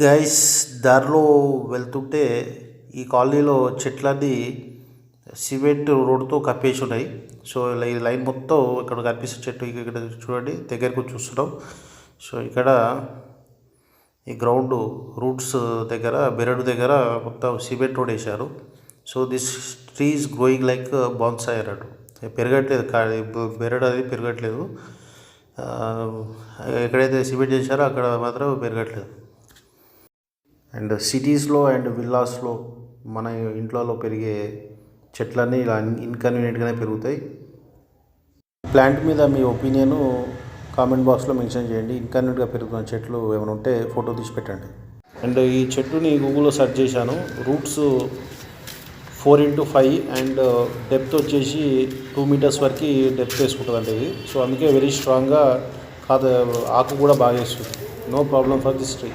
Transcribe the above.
Guys దారిలో వెళ్తుంటే ఈ కాలనీలో చెట్లన్నీ సిమెంట్ రోడ్డుతో కప్పేసి ఉన్నాయి సో ఈ లైన్ మొత్తం ఇక్కడ కనిపిస్తున్న చెట్టు ఇక్కడ చూడండి దగ్గరకు చూస్తున్నాం. సో ఇక్కడ ఈ గ్రౌండ్ రూట్స్ దగ్గర బెరడు దగ్గర మొత్తం సిమెంట్ రోడ్ వేశారు. So this tree is growing like bonsai అన్నట్టు. పెరగట్లేదు కా బెరడు అది పెరగట్లేదు. ఎక్కడైతే సిమెంట్ చేశారో అక్కడ మాత్రం పెరగట్లేదు. అండ్ సిటీస్లో అండ్ విల్లాస్లో మన ఇంట్లో పెరిగే చెట్లన్నీ ఇలా ఇన్కన్వీనియంట్గానే పెరుగుతాయి. ప్లాంట్ మీద మీ ఒపీనియన్ కామెంట్ బాక్స్లో మెన్షన్ చేయండి. ఇన్కన్వీనియంట్గా పెరుగుతున్న చెట్లు ఏమైనా ఉంటే ఫోటో తీసి పెట్టండి. అండ్ ఈ చెట్టుని గూగుల్లో సెర్చ్ చేశాను. Roots four into five and depth వచ్చేసి టూ మీటర్స్ వరకు డెప్త్ వేసుకుంటుంది ఇది. సో అందుకే వెరీ స్ట్రాంగ్గా కాదు ఆకు కూడా బాగా వేస్తుంది. No problem for this tree.